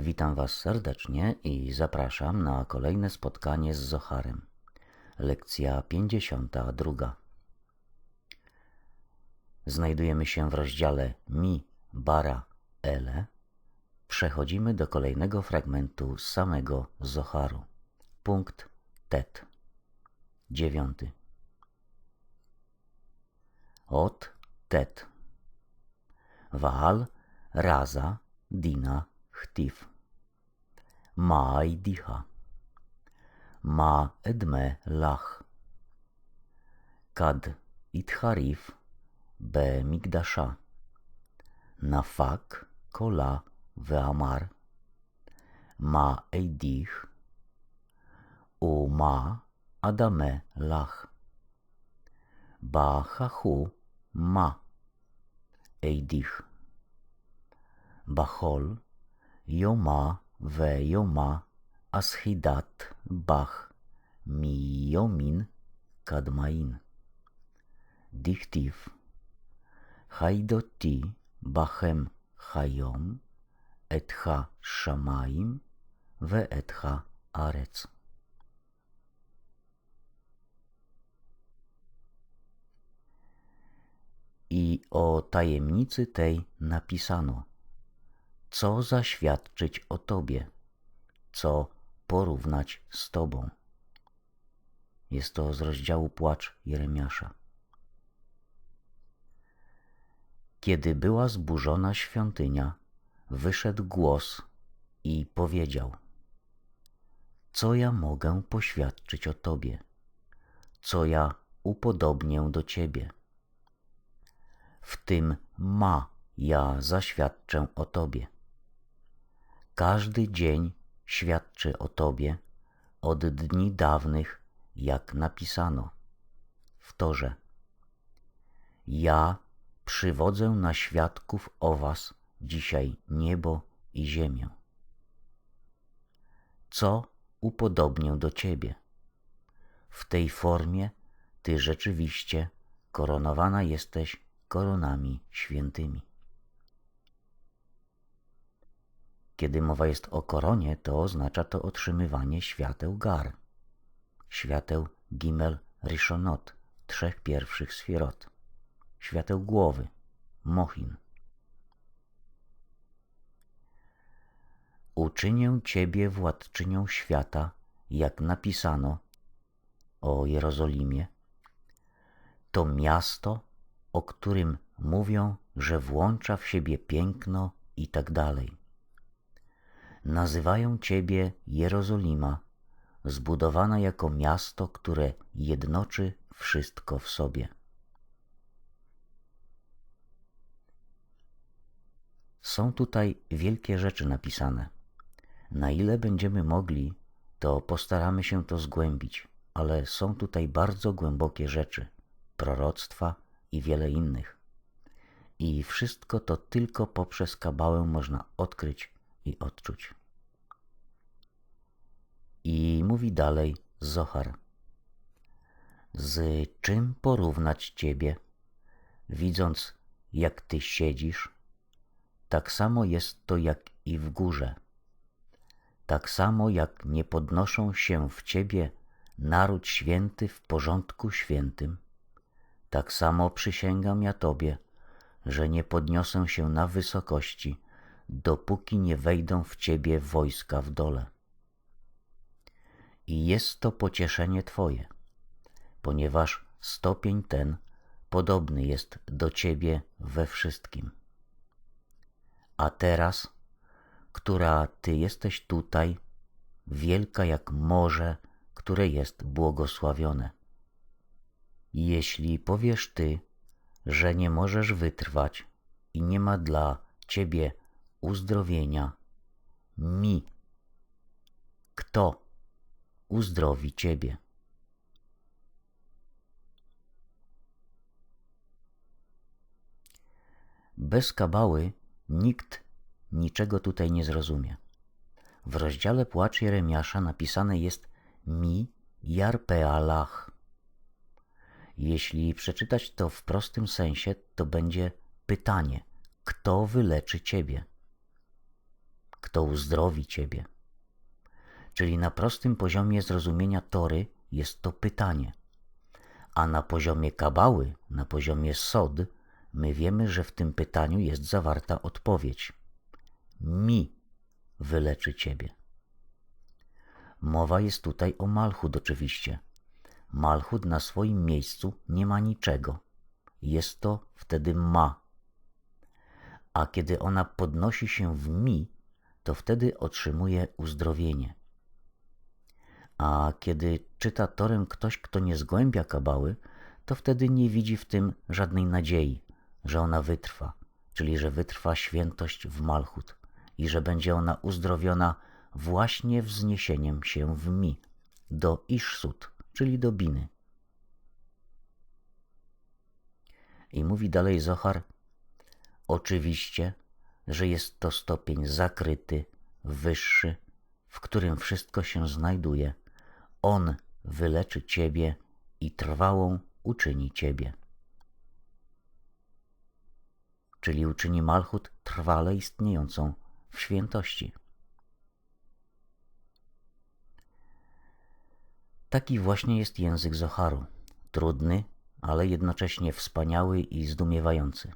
Witam Was serdecznie i zapraszam na kolejne spotkanie z Zocharem. Lekcja 52. Znajdujemy się w rozdziale Mi, Bara, Ele. Przechodzimy do kolejnego fragmentu samego Zoharu. Punkt Tet. Dziewiąty. Ot Tet. Waal, Raza, Dina, חטיף. מאי דיהה, מה אדמה לך? כד התחריף במקדשה. נפק קולה ואמר, מה אדיך? ומה אדמה לך? בהכחו מה אדיך? בחול Yoma ve Yoma Ashidat Bach Miyomin Kadmain. Dichtiv. Haidoti Bachem Hayom Etcha Shamaim ve Etcha Arec. I o tajemnicy tej napisano – co zaświadczyć o Tobie, co porównać z Tobą. Jest to z rozdziału Płacz Jeremiasza. Kiedy była zburzona świątynia, wyszedł głos i powiedział: Co ja mogę poświadczyć o Tobie? Co ja upodobnię do Ciebie? W tym ma ja zaświadczę o Tobie. Każdy dzień świadczy o Tobie od dni dawnych, jak napisano w Torze. Ja przywodzę na świadków o Was dzisiaj niebo i ziemię. Co upodobnię do Ciebie? W tej formie Ty rzeczywiście koronowana jesteś koronami świętymi. Kiedy mowa jest o koronie, to oznacza to otrzymywanie świateł gar, świateł Gimel Rishonot, trzech pierwszych sfirot, świateł głowy, Mochin. Uczynię Ciebie władczynią świata, jak napisano o Jerozolimie. To miasto, o którym mówią, że włącza w siebie piękno i tak dalej nazywają Ciebie Jerozolima, zbudowana jako miasto, które jednoczy wszystko w sobie. Są tutaj wielkie rzeczy napisane. Na ile będziemy mogli, to postaramy się to zgłębić, ale są tutaj bardzo głębokie rzeczy, proroctwa i wiele innych. I wszystko to tylko poprzez kabałę można odkryć i odczuć. I mówi dalej Zohar. Z czym porównać Ciebie, widząc jak Ty siedzisz? Tak samo jest to jak i w górze. Tak samo jak nie podnoszą się w Ciebie naród święty w porządku świętym, tak samo przysięgam ja Tobie, że nie podniosę się na wysokości, dopóki nie wejdą w Ciebie wojska w dole i jest to pocieszenie Twoje, ponieważ stopień ten podobny jest do Ciebie we wszystkim. A teraz, która Ty jesteś tutaj, wielka jak morze, które jest błogosławione. Jeśli powiesz Ty, że nie możesz wytrwać i nie ma dla Ciebie uzdrowienia, mi, kto uzdrowi Ciebie. Bez kabały nikt niczego tutaj nie zrozumie. W rozdziale Płacz Jeremiasza napisane jest mi jarpealach. Jeśli przeczytać to w prostym sensie, to będzie pytanie, kto wyleczy Ciebie? Kto uzdrowi ciebie. Czyli na prostym poziomie zrozumienia Tory jest to pytanie. A na poziomie kabały, na poziomie sod, my wiemy, że w tym pytaniu jest zawarta odpowiedź. Mi wyleczy ciebie. Mowa jest tutaj o Malchut oczywiście. Malchut na swoim miejscu nie ma niczego. Jest to wtedy ma. A kiedy ona podnosi się w mi, to wtedy otrzymuje uzdrowienie. A kiedy czyta Torem ktoś, kto nie zgłębia kabały, to wtedy nie widzi w tym żadnej nadziei, że ona wytrwa, czyli że wytrwa świętość w Malchut i że będzie ona uzdrowiona właśnie wzniesieniem się w mi, do Iszsut, czyli do Biny. I mówi dalej Zohar, oczywiście, że jest to stopień zakryty, wyższy, w którym wszystko się znajduje. On wyleczy Ciebie i trwałą uczyni Ciebie. Czyli uczyni Malchut trwale istniejącą w świętości. Taki właśnie jest język Zoharu. Trudny, ale jednocześnie wspaniały i zdumiewający.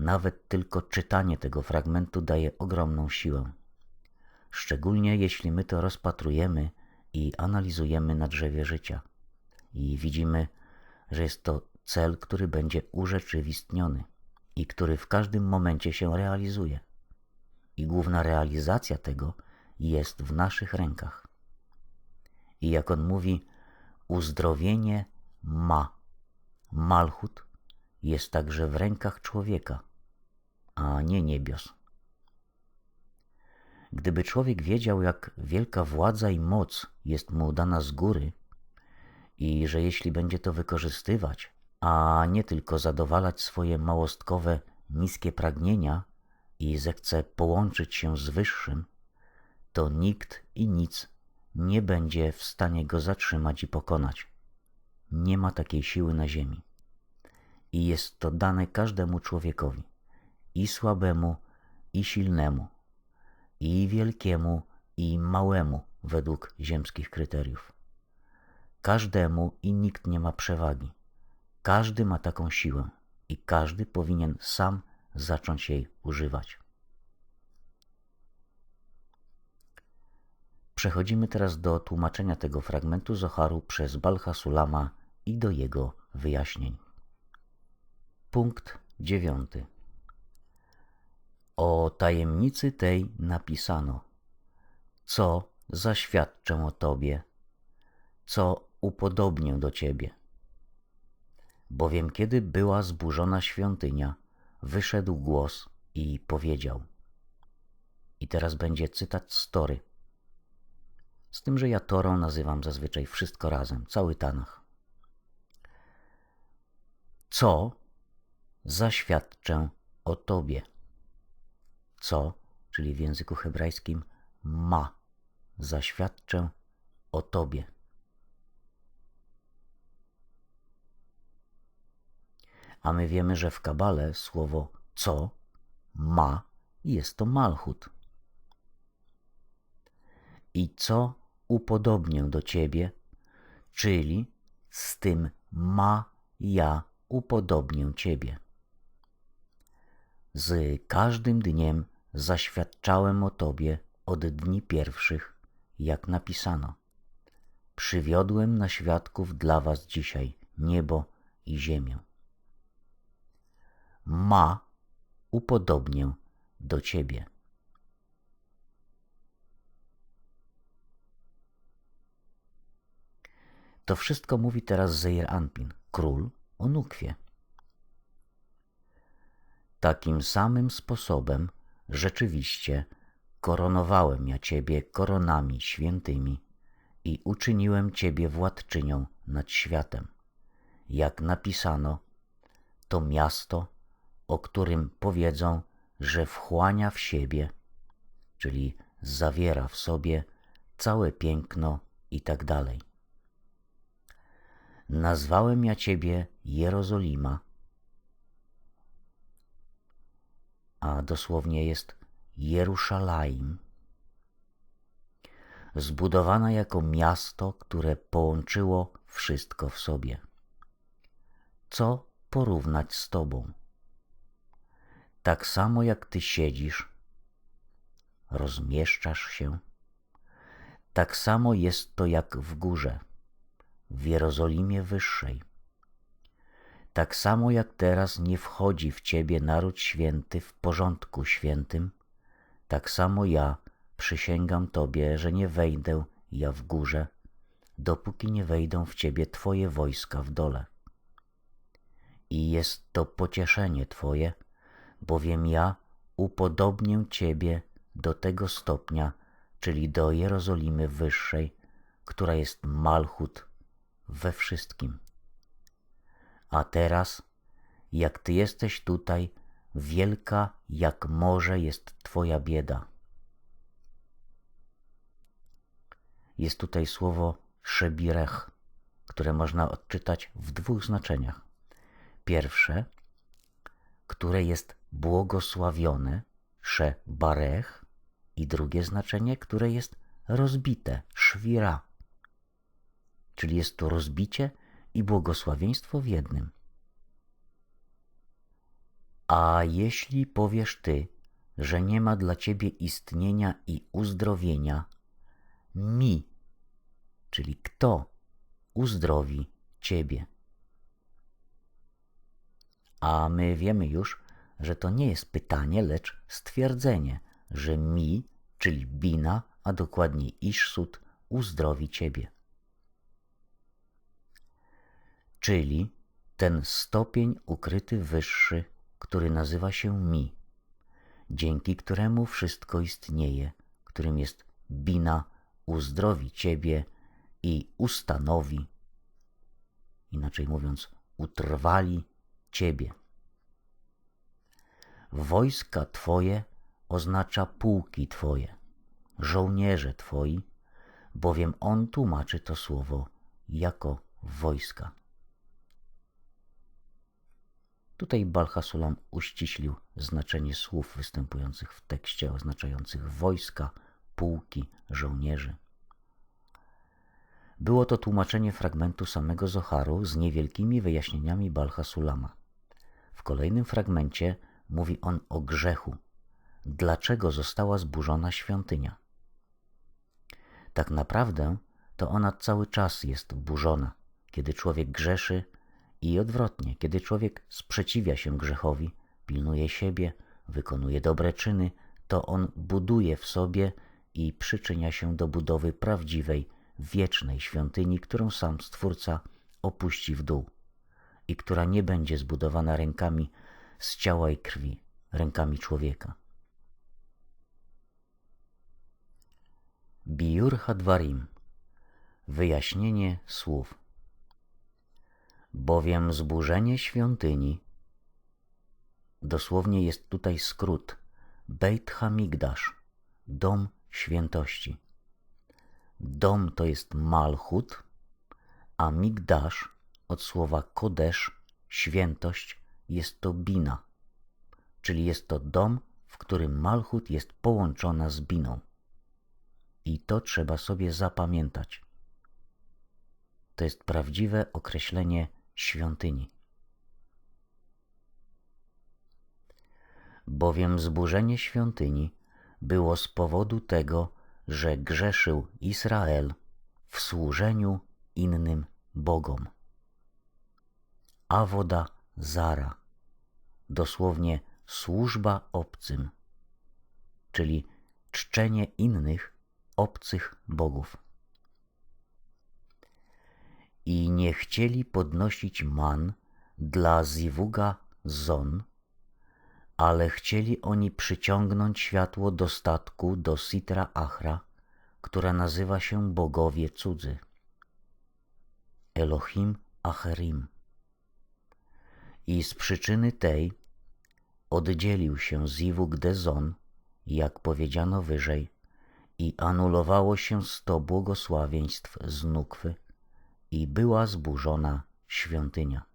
Nawet tylko czytanie tego fragmentu daje ogromną siłę. Szczególnie jeśli my to rozpatrujemy i analizujemy na drzewie życia. I widzimy, że jest to cel, który będzie urzeczywistniony i który w każdym momencie się realizuje. I główna realizacja tego jest w naszych rękach. I jak on mówi, uzdrowienie ma. Malchut jest także w rękach człowieka, a nie niebios. Gdyby człowiek wiedział, jak wielka władza i moc jest mu dana z góry i że jeśli będzie to wykorzystywać, a nie tylko zadowalać swoje małostkowe, niskie pragnienia i zechce połączyć się z wyższym, to nikt i nic nie będzie w stanie go zatrzymać i pokonać. Nie ma takiej siły na ziemi. I jest to dane każdemu człowiekowi, i słabemu, i silnemu, i wielkiemu, i małemu według ziemskich kryteriów. Każdemu i nikt nie ma przewagi. Każdy ma taką siłę i każdy powinien sam zacząć jej używać. Przechodzimy teraz do tłumaczenia tego fragmentu Zoharu przez Balhasulama i do jego wyjaśnień. Punkt dziewiąty. O tajemnicy tej napisano, co zaświadczę o Tobie, co upodobnię do Ciebie. Bowiem kiedy była zburzona świątynia, wyszedł głos i powiedział. I teraz będzie cytat story z tym, że ja Torą nazywam zazwyczaj wszystko razem, cały Tanach. Co zaświadczę o Tobie? Co, czyli w języku hebrajskim, ma zaświadczę o Tobie. A my wiemy, że w Kabale słowo co ma jest to malchut. I co upodobnię do Ciebie, czyli z tym ma ja upodobnię Ciebie. Z każdym dniem zaświadczałem o Tobie od dni pierwszych, jak napisano. Przywiodłem na świadków dla Was dzisiaj niebo i ziemię. Ma upodobnię do Ciebie. To wszystko mówi teraz Zeir Anpin, król o Nukwie. Takim samym sposobem rzeczywiście koronowałem ja Ciebie koronami świętymi i uczyniłem Ciebie władczynią nad światem. Jak napisano, to miasto, o którym powiedzą, że wchłania w siebie, czyli zawiera w sobie całe piękno i tak dalej. Nazwałem ja Ciebie Jerozolima, a dosłownie jest Jeruszalaim, zbudowana jako miasto, które połączyło wszystko w sobie. Co porównać z Tobą? Tak samo jak Ty siedzisz, rozmieszczasz się, tak samo jest to jak w górze, w Jerozolimie Wyższej. Tak samo jak teraz nie wchodzi w Ciebie naród święty w porządku świętym, tak samo ja przysięgam Tobie, że nie wejdę ja w górze, dopóki nie wejdą w Ciebie Twoje wojska w dole. I jest to pocieszenie Twoje, bowiem ja upodobnię Ciebie do tego stopnia, czyli do Jerozolimy Wyższej, która jest Malchut we wszystkim. A teraz, jak Ty jesteś tutaj, wielka jak morze jest Twoja bieda. Jest tutaj słowo szebirech, które można odczytać w dwóch znaczeniach. Pierwsze, które jest błogosławione, szebarech, i drugie znaczenie, które jest rozbite, szwira. Czyli jest to rozbicie i błogosławieństwo w jednym. A jeśli powiesz ty, że nie ma dla ciebie istnienia i uzdrowienia, mi, czyli kto uzdrowi ciebie? A my wiemy już, że to nie jest pytanie, lecz stwierdzenie, że mi, czyli Bina, a dokładniej Iszsut, uzdrowi ciebie. Czyli ten stopień ukryty wyższy, który nazywa się mi, dzięki któremu wszystko istnieje, którym jest Bina, uzdrowi ciebie i ustanowi, inaczej mówiąc, utrwali ciebie. Wojska Twoje oznacza pułki Twoje, żołnierze Twoi, bowiem on tłumaczy to słowo jako wojska. Tutaj Balhasulam uściślił znaczenie słów występujących w tekście oznaczających wojska, pułki, żołnierzy. Było to tłumaczenie fragmentu samego Zoharu z niewielkimi wyjaśnieniami Balhasulama. W kolejnym fragmencie mówi on o grzechu, dlaczego została zburzona świątynia. Tak naprawdę to ona cały czas jest burzona, kiedy człowiek grzeszy i odwrotnie, kiedy człowiek sprzeciwia się grzechowi, pilnuje siebie, wykonuje dobre czyny, to on buduje w sobie i przyczynia się do budowy prawdziwej, wiecznej świątyni, którą sam Stwórca opuści w dół i która nie będzie zbudowana rękami z ciała i krwi, rękami człowieka. Biur Hadwarim Wyjaśnienie słów Bowiem zburzenie świątyni Dosłownie jest tutaj skrót Beit Hamigdash Dom świętości Dom to jest Malchut a Migdash od słowa Kodesz świętość jest to Bina czyli jest to dom, w którym Malchut jest połączona z Biną. I to trzeba sobie zapamiętać. To jest prawdziwe określenie świątyni. Bowiem zburzenie świątyni było z powodu tego, że grzeszył Izrael w służeniu innym bogom. A woda zara, dosłownie służba obcym, czyli czczenie innych obcych bogów. I nie chcieli podnosić man dla Ziwuga Zon, ale chcieli oni przyciągnąć światło dostatku do Sitra Achra, która nazywa się bogowie cudzy. Elohim Acherim. I z przyczyny tej oddzielił się Ziwug Dezon, jak powiedziano wyżej, i anulowało się sto błogosławieństw z Nukwy i była zburzona świątynia.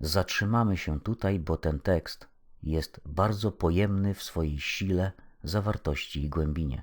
zatrzymamy się tutaj, bo ten tekst jest bardzo pojemny w swojej sile, zawartości i głębinie.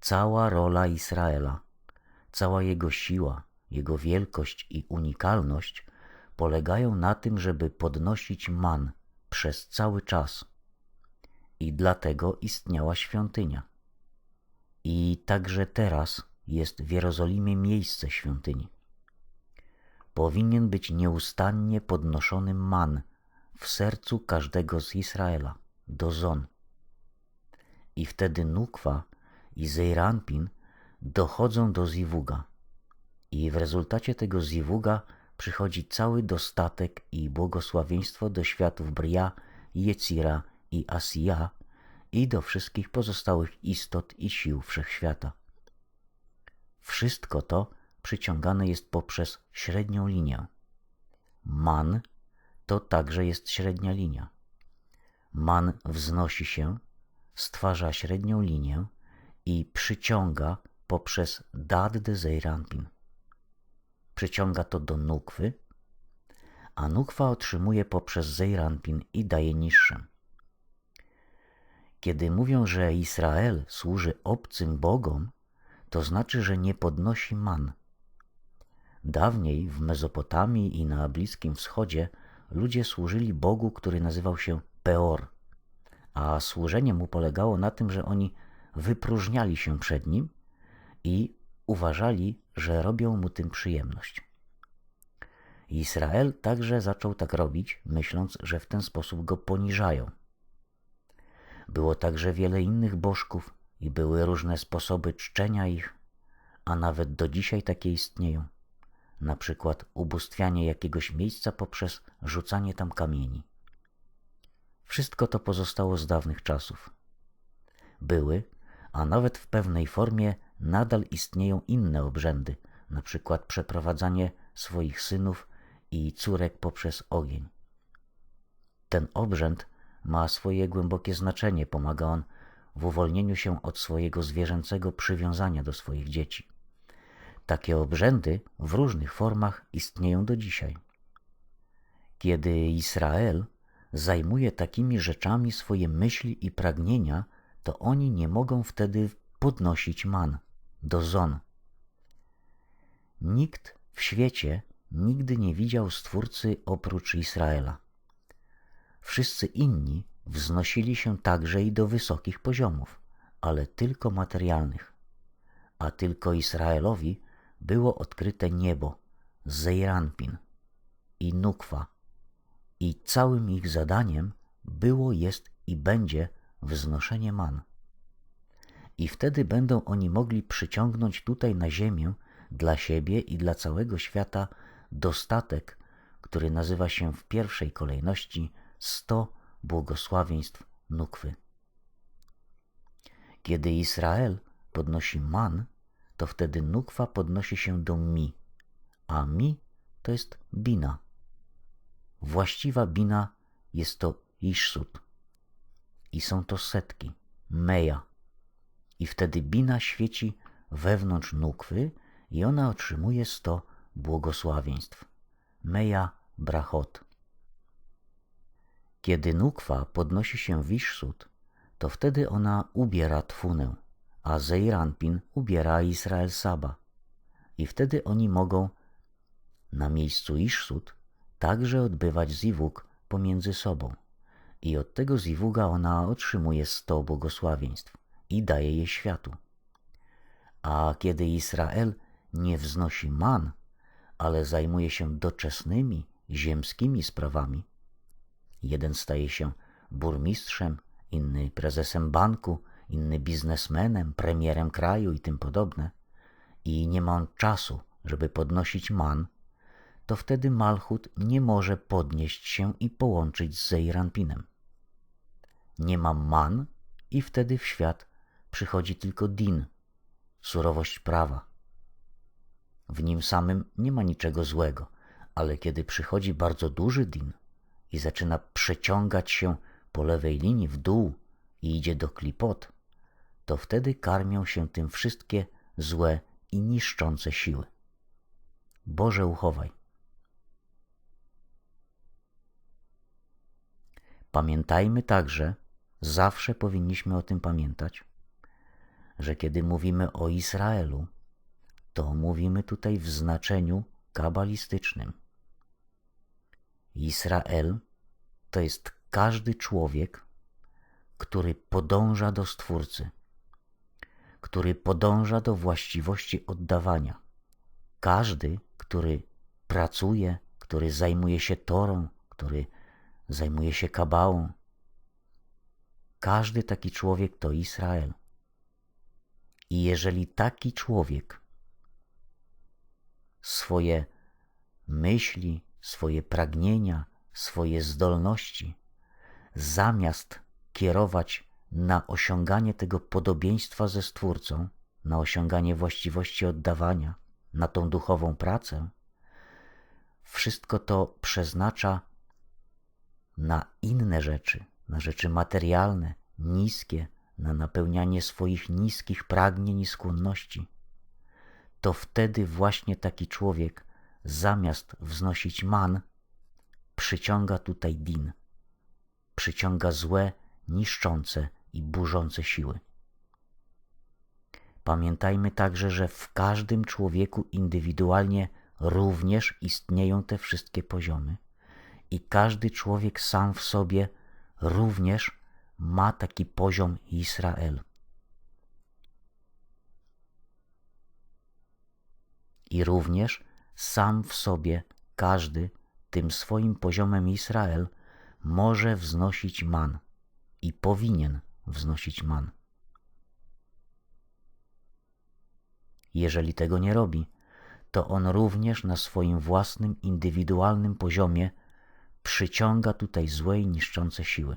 Cała rola Izraela, cała jego siła, jego wielkość i unikalność polegają na tym, żeby podnosić man przez cały czas. I dlatego istniała świątynia. I także teraz jest w Jerozolimie miejsce świątyni. Powinien być nieustannie podnoszony man w sercu każdego z Izraela, do Zon. I wtedy Nukwa i Zeiranpin dochodzą do Ziwuga. I w rezultacie tego Ziwuga przychodzi cały dostatek i błogosławieństwo do światów Bria, Jecira i Asija i do wszystkich pozostałych istot i sił wszechświata. Wszystko to przyciągane jest poprzez średnią linię. Man to także jest średnia linia. Man wznosi się, stwarza średnią linię i przyciąga poprzez Dad de Zeiranpin. Przyciąga to do Nukwy, a Nukwa otrzymuje poprzez Zeiranpin i daje niższym. Kiedy mówią, że Izrael służy obcym bogom, to znaczy, że nie podnosi man. Dawniej w Mezopotamii i na Bliskim Wschodzie ludzie służyli Bogu, który nazywał się Peor, a służenie mu polegało na tym, że oni wypróżniali się przed nim i uważali, że robią mu tym przyjemność. Izrael także zaczął tak robić, myśląc, że w ten sposób go poniżają. Było także wiele innych bożków i były różne sposoby czczenia ich, a nawet do dzisiaj takie istnieją. Na przykład ubóstwianie jakiegoś miejsca poprzez rzucanie tam kamieni. Wszystko to pozostało z dawnych czasów. Były, a nawet w pewnej formie nadal istnieją inne obrzędy, na przykład przeprowadzanie swoich synów i córek poprzez ogień. Ten obrzęd ma swoje głębokie znaczenie, pomaga on w uwolnieniu się od swojego zwierzęcego przywiązania do swoich dzieci. Takie obrzędy w różnych formach istnieją do dzisiaj. Kiedy Izrael zajmuje takimi rzeczami swoje myśli i pragnienia, to oni nie mogą wtedy podnosić man do zon. Nikt w świecie nigdy nie widział Stwórcy oprócz Izraela. Wszyscy inni wznosili się także i do wysokich poziomów, ale tylko materialnych. A tylko Izraelowi było odkryte niebo, Zeiranpin i Nukwa i całym ich zadaniem było, jest i będzie wznoszenie man. I wtedy będą oni mogli przyciągnąć tutaj na ziemię dla siebie i dla całego świata dostatek, który nazywa się w pierwszej kolejności sto błogosławieństw Nukwy. Kiedy Izrael podnosi man, to wtedy Nukwa podnosi się do mi, a mi to jest bina. Właściwa bina jest to Iszsut i są to setki, meja. I wtedy bina świeci wewnątrz Nukwy i ona otrzymuje sto błogosławieństw. Meja brachot. Kiedy Nukwa podnosi się Wiszsut, to wtedy ona ubiera Tfunę, a Zeiranpin ubiera Israel Saba. I wtedy oni mogą na miejscu Iszsut także odbywać ziwuk pomiędzy sobą. I od tego ziwuga ona otrzymuje sto błogosławieństw i daje je światu. A kiedy Izrael nie wznosi man, ale zajmuje się doczesnymi, ziemskimi sprawami, Jeden staje się burmistrzem, inny prezesem banku, inny biznesmenem, premierem kraju i tym podobne, i nie ma on czasu, żeby podnosić man, to wtedy Malchut nie może podnieść się i połączyć z Zeiranpinem. Nie ma man i wtedy w świat przychodzi tylko din, surowość prawa. W nim samym nie ma niczego złego, ale kiedy przychodzi bardzo duży din, i zaczyna przeciągać się po lewej linii w dół i idzie do klipot, to wtedy karmią się tym wszystkie złe i niszczące siły. Boże uchowaj. Pamiętajmy także, zawsze powinniśmy o tym pamiętać, że kiedy mówimy o Izraelu, to mówimy tutaj w znaczeniu kabalistycznym. Izrael to jest każdy człowiek, który podąża do Stwórcy, który podąża do właściwości oddawania. Każdy, który pracuje, który zajmuje się Torą, który zajmuje się kabałą. Każdy taki człowiek to Izrael. I jeżeli taki człowiek swoje myśli, swoje pragnienia, swoje zdolności, zamiast kierować na osiąganie tego podobieństwa ze Stwórcą, na osiąganie właściwości oddawania, na tą duchową pracę, wszystko to przeznacza na inne rzeczy, na rzeczy materialne, niskie, na napełnianie swoich niskich pragnień i skłonności, to wtedy właśnie taki człowiek zamiast wznosić man, przyciąga tutaj din, przyciąga złe, niszczące i burzące siły. Pamiętajmy także, że w każdym człowieku indywidualnie również istnieją te wszystkie poziomy i każdy człowiek sam w sobie również ma taki poziom Izrael. I również sam w sobie każdy tym swoim poziomem Izrael może wznosić man i powinien wznosić man. Jeżeli tego nie robi, to on również na swoim własnym, indywidualnym poziomie przyciąga tutaj złe i niszczące siły.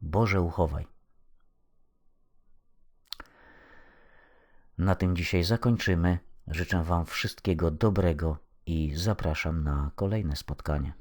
Boże, uchowaj. Na tym dzisiaj zakończymy. Życzę Wam wszystkiego dobrego i zapraszam na kolejne spotkanie.